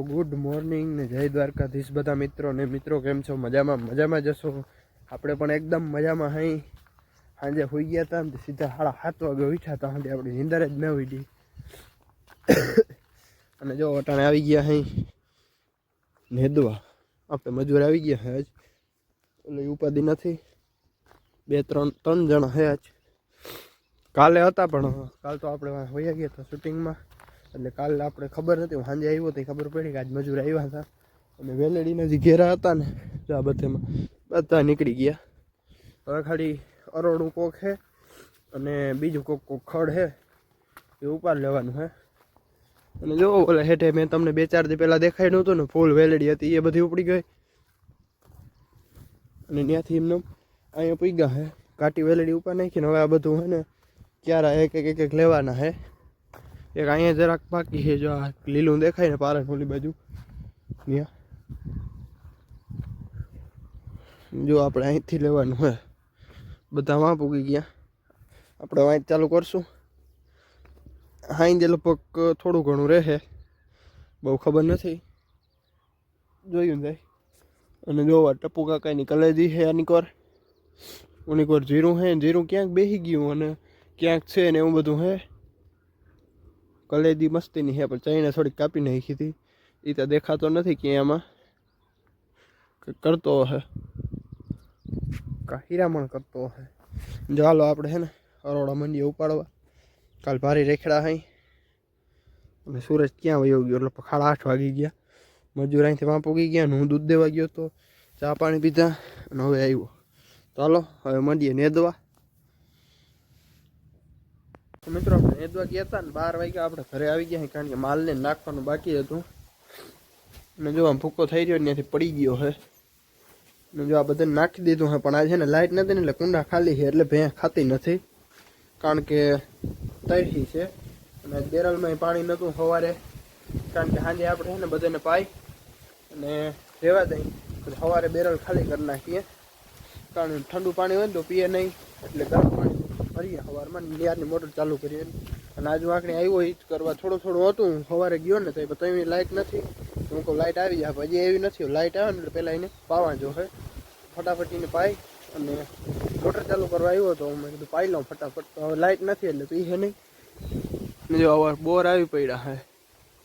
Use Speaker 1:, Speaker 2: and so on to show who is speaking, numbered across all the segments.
Speaker 1: Good morning ને જય દ્વારકાધીશ બધા મિત્રો ને મિત્રો, કેમ છો? મજામાં? મજામાં જશો આપણે પણ એકદમ મજામાં હઈ. સાંજે હોઈ ગયા હતા ને સીધા સાડા સાત વાગે ઉઠ્યા હતા સાંજે આપણી નિંદર જ ન ઉડી. અને જો અટાણે આવી ગયા હઈ. નેદવા. આપણે મજૂર આવી ગયા હે આજ. એટલે ઉપાધિ નથી. બે, ત્રણ ત્રણ જણા હે આજ. કાલે હતા પણ, કાલ તો આપણે હોઈ ગયા હતા શૂટિંગમાં એટલે કાલે આપણે ખબર નથી હું સાંજે આવ્યો તો ખબર પડી કે આજ મજૂર આવ્યા હતા. અને વેલેડીના જે ઘેરા હતા ને આ બધામાં બધા નીકળી ગયા. હવે ખાલી અરોડું કોક છે અને બીજું કોક કોક ખડ છે એ ઉપાડ લેવાનું છે અને જો બોલે હેઠે મેં તમને બે ચાર દી પહેલાં દેખાડ્યું હતું ને, ફૂલ વેલેડી હતી, એ બધી ઉપડી ગઈ. અને ત્યાંથી એમને અહીંયા પૂગ્યા હે. કાટી વેલેડી ઉપર નાખીને હવે આ બધું હે ને, ક્યારે એક એક એક લેવાના હે. એક અહીંયા જરાક બાકી છે, જો આ લીલું દેખાય ને પારણ ઓલી બાજુ. જો આપણે અહીંથી લેવાનું હોય બધા વાં પૂગી ગયા. આપણે વાંચ ચાલુ કરશું. હાઈ જે લગભગ થોડું ઘણું રહે. બહુ ખબર નથી. જોયું જાય અને જોવા ટપુ કાકાની કલેજી છે આની કોર. ઉની કોર જીરું છે જીરું ક્યાંક બેસી ગયું અને ક્યાંક છે ને એવું બધું હે. કલેદી મસ્તીની છે પણ ચાઈને થોડીક કાપી નાખી હતી. એ તો દેખાતો નથી કે એમાં કરતો હે. કા હીરામણ કરતો હે. જો હાલો આપણે હે ને અરોડા મંડીએ ઉપાડવા. કાલ ભારી રેખડા હઈ. અને સૂરજ ક્યાં વયો ગયો? એટલે પખાડા આઠ વાગી ગયા. મજૂર અહીંથી વાં ઉગી ગયા હું દૂધ દેવા ગયો તો ચા પાણી પીધા અને હવે આવ્યો. ચાલો હવે મંડીએ નેદવા. મિત્રો આપણે નેદવા ગયા હતા ને બાર વાગ્યા આપણે ઘરે આવી ગયા કારણ કે માલને નાખવાનું બાકી હતું. ને જો આમ ભૂકો થઈ રહ્યો ત્યાંથી પડી ગયો હે. ને જો આ બધાને નાખી દીધું હે, પણ આ છે ને લાઇટ નથી ને એટલે કુંડા ખાલી છે એટલે ભેં ખાતી નથી. કારણ કે તૈરી છે અને બેરલમાં પાણી નહોતું સવારે. કારણ કે સાંજે આપણે છે ને બધાને પાઈ અને રહેવા દઈ. સવારે બેરલ ખાલી કરી નાખીએ. કારણ ઠંડુ પાણી હોય ને તો પીએ નહીં, એટલે ગરમ ભરીએ સવારમાં નિયારની મોટર ચાલુ કરીએ અને આજુ આંકડી આવ્યો એ કરવા થોડું થોડું હતું હું સવારે ગયો ને તો તો લાઇટ નથી. હું કહું લાઇટ આવી જાય. હજી એવી નથી લાઇટ આવે ને એટલે પહેલાં એને પાવા જો હે. ફટાફટ એને પાઈ અને મોટર ચાલુ કરવા આવ્યો તો મેં કીધું પાઈ લઉં ફટાફટ. હવે લાઇટ નથી એટલે તો એ છે નહીં. જો અવાર બોર આવી પડ્યા હે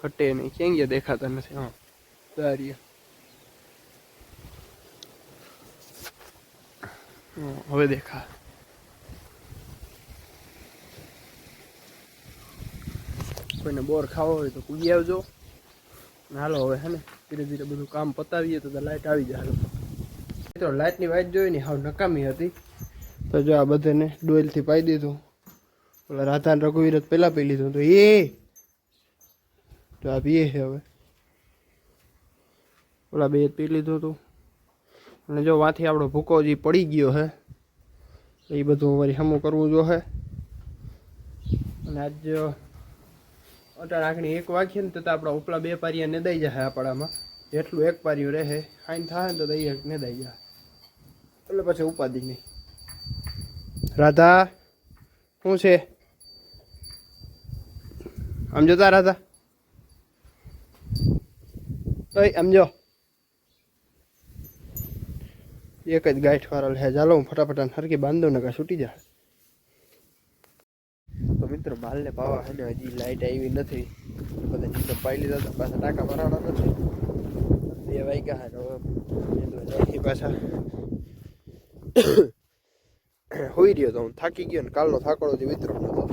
Speaker 1: ઘટે નહીં. ક્યાં દેખાતા નથી હા. દારિયા હા, હવે દેખા કોઈને બોર ખાવો હોય તો કૂદી આવજો. હાલો હવે હે ને, ધીરે ધીરે બધું કામ પતાવીએ તો લાઇટ આવી જાય તો લાઇટની વાત જોઈ ને હાવ નકામી હતી. તો જો આ બધાને ડોયલથી પાઈ દીધું. ઓલા રાધાન રઘુવીર પહેલાં પી લીધું. તો એ! તો આ પીએ છે હવે. ઓલા બે પી લીધું હતું. અને જો વાથી આપણો ભૂકો જે પડી ગયો હે એ બધું અમારી હમું કરવું જો હે. અને આજ અટાણ આખણી એક વાગીએ ને તો આપણા ઉપલા બે પારિયા નેદાઈ જાય આપણામાં. જેટલું એક પારિયું રહે હાઈન થાય ને તો દઈ નેદાઈ જાય. એટલે પછી ઉપાધિ નહીં. રાધા, શું છે? આમ જોતા રાધા? આમ જો. એક જ ગાંઠ વાળા લે. ચાલો હું ફટાફટ હરકી બાંધો ને કાં છૂટી જાય. મિત્રો, માલને પાવા હે ને હજી લાઇટ આવી નથી. બધા નીચે પાઈ લીધા હતા, પાછા ટાંકા ભરાણા નથી. બે વાગ્યા ને હવે. એટલે પાછા. હોઈ રહ્યો તો હું થાકી ગયો ને, કાલનો થાકડો જે વિતરણ હતો.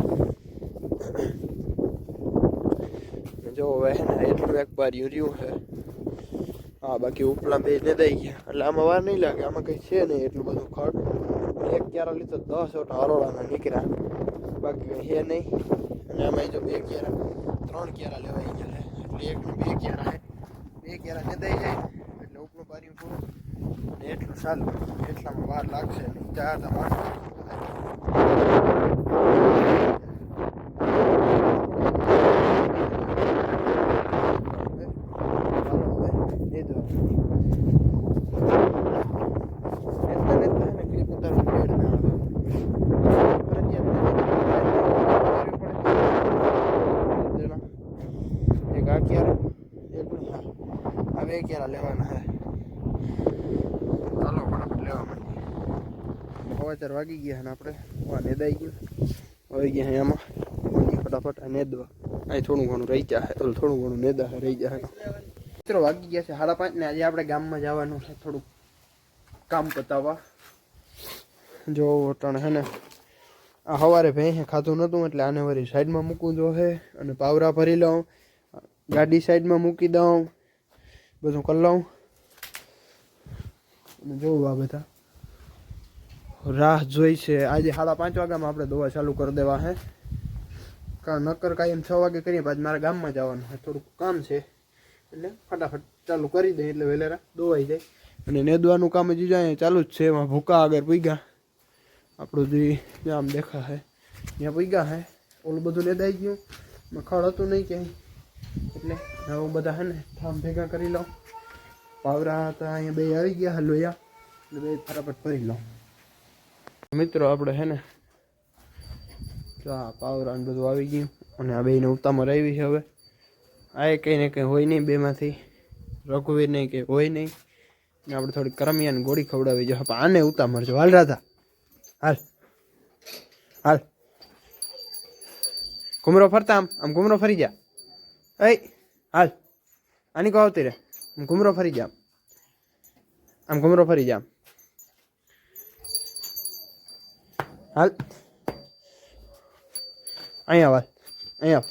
Speaker 1: જો હવે એટલું એક વાર રહ્યું છે. હા, બાકી ઉપલા બે ને દઈ ગયા. એટલે આમાં વાર નહીં લાગે, આમાં કંઈ છે નહીં એટલું બધું ખડ. એક ક્યારા લીધો દસ ઓટા હરોળાના નીકળ્યા. બાકી હે નહીં. અને આમાં જો બે કેરા, ત્રણ ક્યારા લેવાઈ ગયા એટલે એકનું બે કેરા હે. બે ક્યારા જતાઈ જાય. એટલે ઉપલું પાર્યું પૂરું અને એટલું સારું. એટલામાં વાર લાગશે નહીં. ચાર તમારે એક આ ક્યારે એક બે કેરા લેવાના હે ચાલો ફટાફટ લેવા માંડીએ. હવા વાગી ગયા ને આપણે. વા નેદાઈ ગયું. આવી ગયા એમાં માંડીએ ફટાફટ આ નેદવા. અહીં થોડું ઘણું રહી જાય થોડું ઘણું નેદા રહી જાય મિત્રો વાગી ગયા છે સાડા પાંચ ને આજે આપણે ગામમાં જવાનું છે થોડુંક કામ પતાવવા. જો અટાણે હે ને આ સવારે ભેંસે ખાધું નહોતું એટલે આને વળી સાઈડમાં મૂકવું જો હે અને પાવરા ભરી લઉં ગાડી સાઈડમાં મૂકી દઉં બધું કરી લઉં. અને જોવું આ બધા. રાહ જોઈ છે. આજે સાડા પાંચ વાગ્યામાં આપણે દવા ચાલુ કરી દેવા હે. કારણ નક્કર કાયમ છ વાગે કરીએ પાછ મારા ગામમાં જવાનું છે થોડુંક કામ છે. એટલે ફટાફટ ચાલુ કરી દઈએ એટલે વહેલેરા દોવાઈ જાય. અને નેદવાનું કામ હજી જાય ચાલુ જ છે. એમાં ભૂકા આગળ પૂગ્યા. આપણું જે આમ દેખા હે ત્યાં પૂગ્યા હે. ઓલું બધું નેદાઈ ગયું. ખડ હતું નહીં ક્યાંય. એટલે હવે બધા હે ને ઠામ ભેગા કરી લઉં. પાવરા હતા અહીંયા બે આવી ગયા હલોયા એટલે બે ફટાફટ ભરી લઉં. મિત્રો, આપણે હે ને આ પાવરા બધું આવી ગયું અને આ બેને ઉતામર આવી છે હવે. આ કંઈ ને કંઈ હોય નહીં બેમાંથી. રઘુવીર નહીં કંઈ હોય નહીં. ને આપણે થોડી કરમિયાને ગોળી ખવડાવી. જો આને ઉતામર જો હાલ રાધા. હાલ. હાલ. ઘુમરો ફરતા આમ. આમ ઘુમરો ફરી જા. એ હાલ. આની કહો આવતી રે આમ ઘુમરો ફરી જા. આમ ઘુમરો ફરી જા. હાલ. અહીંયા આવ અહીંયા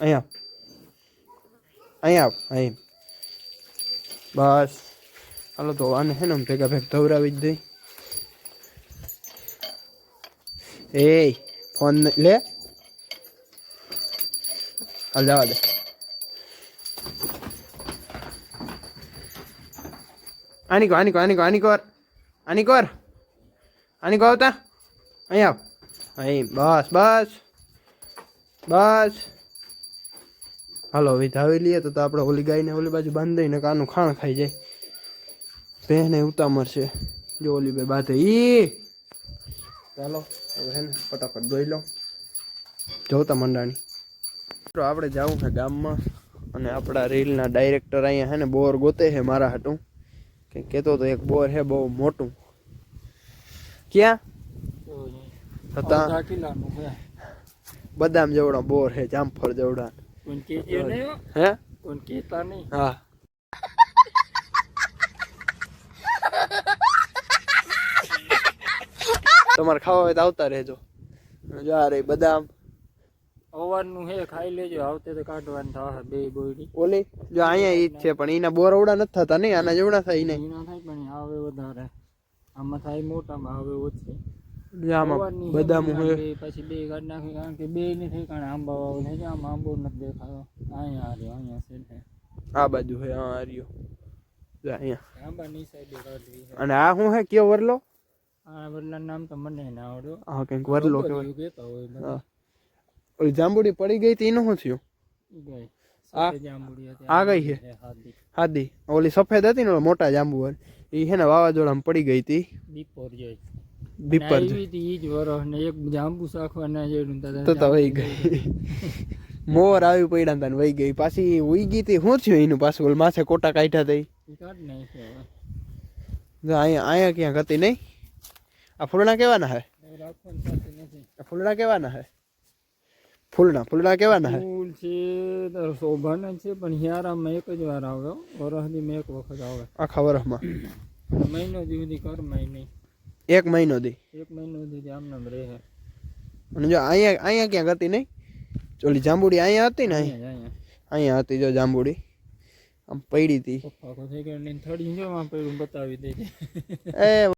Speaker 1: અહીંયા અહીંયા અહીં બસ. હાલો તો આને હે ને આમ ભેગા ભેગ ધવરાવી જ દઈ. એ, ફોન લે. હાલ જવા દે. આની કો આની કો આની કો આની કોર. આની કોર. આની કો આવતા? અહીં આવ. અહીં, બસ બસ. બસ. હાલો, હવે ધાવી લઈએ તો આપણે ઓલી ગાયને ઓલી બાજુ બાંધી દઈને કાનું ખાણ ખાઈ જાય. બેને ઉતામર છે. જો ઓલી બે બાંધે. ઈ! ચાલો, હવે હે ને ફટાફટ દોઈ લો. જોતા મંડાણી. તો આપણે જવું છે ગામમાં અને આપણા રીલના ડાયરેક્ટર અહીંયા હે ને બોર ગોતે છે મારા હાટું. કે કેતો તો એક બોર હે બહુ મોટું. ક્યાં? બદામ જેવડા બોર હે જામફળ જેવડા.
Speaker 2: હે? કેતા નહીં?
Speaker 1: હા. તમારે ખાવા હોય તો આવતા રહેજો. જો આ રે બદામ.
Speaker 2: અવારનું હે ખાઈ લેજો. આવતે તો કાઢવાનું થાય બે બોયડી.
Speaker 1: ઓલી જો અહીંયા ઈ છે પણ એના બોર અવડા નથી થતા નહીં આના જેવડા થાય નહીં.
Speaker 2: એના થાય પણ આવે વધારે. આમાં થાય મોટામાં આવે ઓછી.
Speaker 1: આમાં
Speaker 2: બધા
Speaker 1: બદામ
Speaker 2: હે. પછી બે કાઢી નાખી કારણ કે બે નહીં થઈ કારણ આંબા વાળું થઈ જાય આમાં આંબો નથી દેખાયો. અહીંયા આર્યો અહીંયા છે ને.
Speaker 1: આ બાજુ હે આ આર્યો અહીંયા.
Speaker 2: આંબા ની સાઈડે કાઢવી
Speaker 1: અને આ હું હે કયો વરલો?
Speaker 2: આ વરલા નામ તો મને ના આવડ્યો
Speaker 1: હા. કંઈક વરલો કહેવાય.
Speaker 2: હોય
Speaker 1: ઓલી જાંબુડી પડી ગઈ હતી એનું શું થયું?
Speaker 2: ઈ ગઈ.
Speaker 1: આ-
Speaker 2: સફેદ જાંબુડી હતી.
Speaker 1: આ ગઈ છે?
Speaker 2: હાદી.
Speaker 1: હાદી. ઓલી સફેદ હતી ને ઓલા મોટા જાંબુ એ હે ને વાવાઝોડામાં પડી ગઈ હતી
Speaker 2: દીપોર જાય
Speaker 1: બીપર
Speaker 2: આવી હતી ઈ જ વરસ ને એક જાંબુ શાખવાના જેવું તો
Speaker 1: તો તો વહી ગઈ. મોર આવી પડ્યા તા ને વહી ગઈ. પાછી ઉઈ ગઈ હતી શું થયું એનું પાછું? ઓલ માથે કોટા કાઢ્યા હતા ઈ?
Speaker 2: ઈ કાઢ નાખ્યો હવે.
Speaker 1: જો અહીંયા અહીંયા ક્યાંક હતી નહીં આ ફૂલણા કેવાના હે?
Speaker 2: હવે રાખવાનું થતું નથી.
Speaker 1: આ ફૂલણા કેવાના હે? ફૂલણા ફૂલણા કેવાના ના
Speaker 2: ફૂલ છે તાર શોભાના છે પણ હિયારામાં એક જ વાર આવે. વરસદીમાં એક વખત આવે.
Speaker 1: આખા વરસમાં?
Speaker 2: મહિનો સુધી કર મહિને.
Speaker 1: એક મહિનો દી?
Speaker 2: એક મહિનો સુધી આમ નામ રહે.
Speaker 1: અને જો અહીંયા અહીંયા ક્યાંક હતી નહીં? ઓલી જાંબુડી અહીંયા હતી ને અહીંયા
Speaker 2: અહીંયા.
Speaker 1: હતી જો જાંબુડી. આમ પડી હતી
Speaker 2: થડી જો આમ પેલું બતાવી દેજે.
Speaker 1: એ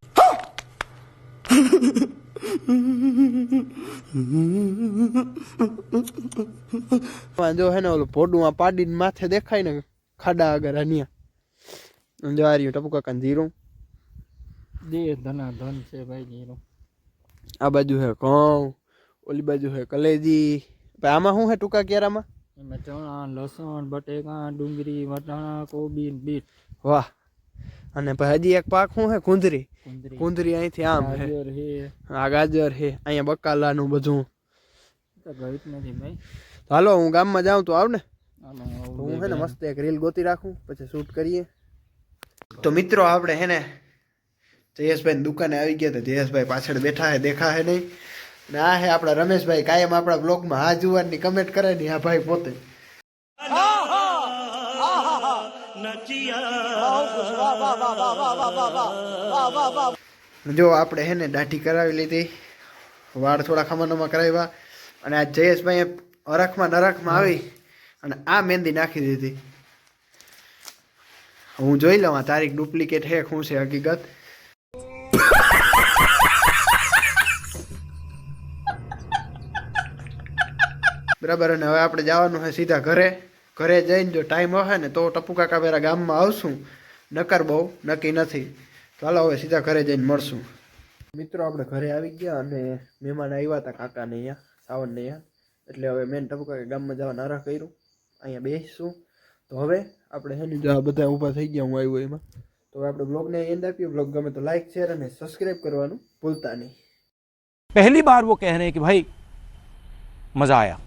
Speaker 1: જો હે ને ઓલું પોડું આ પાડીને માથે દેખાય ને ખાડા આગળ અહીંયા જો આ રહ્યું ટપુ કાકા જીરું
Speaker 2: દે ધના ધન છે ભાઈ જીરું
Speaker 1: આ બાજુ હે ઘઉં ઓલી બાજુ હે કલેજી. ભાઈ આમાં શું હે ટૂંકા કેરામાં?
Speaker 2: ચણા લસણ બટેકા ડુંગળી વટાણા કોબી બીટ.
Speaker 1: વાહ. અને પછી હજી એક પાક શું હે કુંદરી.
Speaker 2: કુંદરી.
Speaker 1: અહીંથી આમ
Speaker 2: છે.
Speaker 1: આ ગાજર હે અહીંયા બકાલાનું બધું. હાલો હું ગામમાં જાઉં તો આવ ને હું છે ને મસ્ત એક રીલ ગોતી રાખું પછી શૂટ કરીએ. તો મિત્રો આપણે હે ને જયેશભાઈ દુકાને આવી ગયા તો જયેશભાઈ પાછળ બેઠા હે દેખા હે નહીં. ને આ હે આપણા રમેશભાઈ કાયમ આપણા બ્લોગમાં હા જુવાનની કમેન્ટ કરે ને આ ભાઈ પોતે. જો આપણે હે ને દાઢી કરાવી લીધી. વાળ થોડા ખમણમાં કરાવ્યા. અને આ જયેશભાઈએ અરખમાં નરખમાં આવી અને આ મહેંદી નાખી દીધી. હું જોઈ લઉં આ તારીખ ડુપ્લિકેટ હે, શું છે હકીકત? બરાબર, અને હવે આપણે જવાનું છે સીધા ઘરે. ઘરે જઈને જો ટાઈમ હશે ને તો ટપુકાકા વેરા ગામમાં આવશું. નકર બહુ નક્કી નથી. ચાલો હવે સીધા ઘરે જઈને મળશું. મિત્રો આપણે ઘરે આવી ગયા અને મહેમાન આવ્યા હતા કાકાને અહીંયા, સાવનને અહીંયા. એટલે હવે મેન ટપુકાકા ગામમાં જવા નારા કર્યું. અહીંયા બેસીશું. તો હવે આપણે હેની જો બધા ઊભા થઈ ગયા, હું આવ્યો એમાં. તો આપણે બ્લોગને એન્ડ આપ્યો બ્લોગ ગમે તો લાઈક શેર અને સબસ્ક્રાઈબ કરવાનું ભૂલતા નહીં.
Speaker 3: પહેલી બાર વો કહે રહે કે ભાઈ, મજા આયા.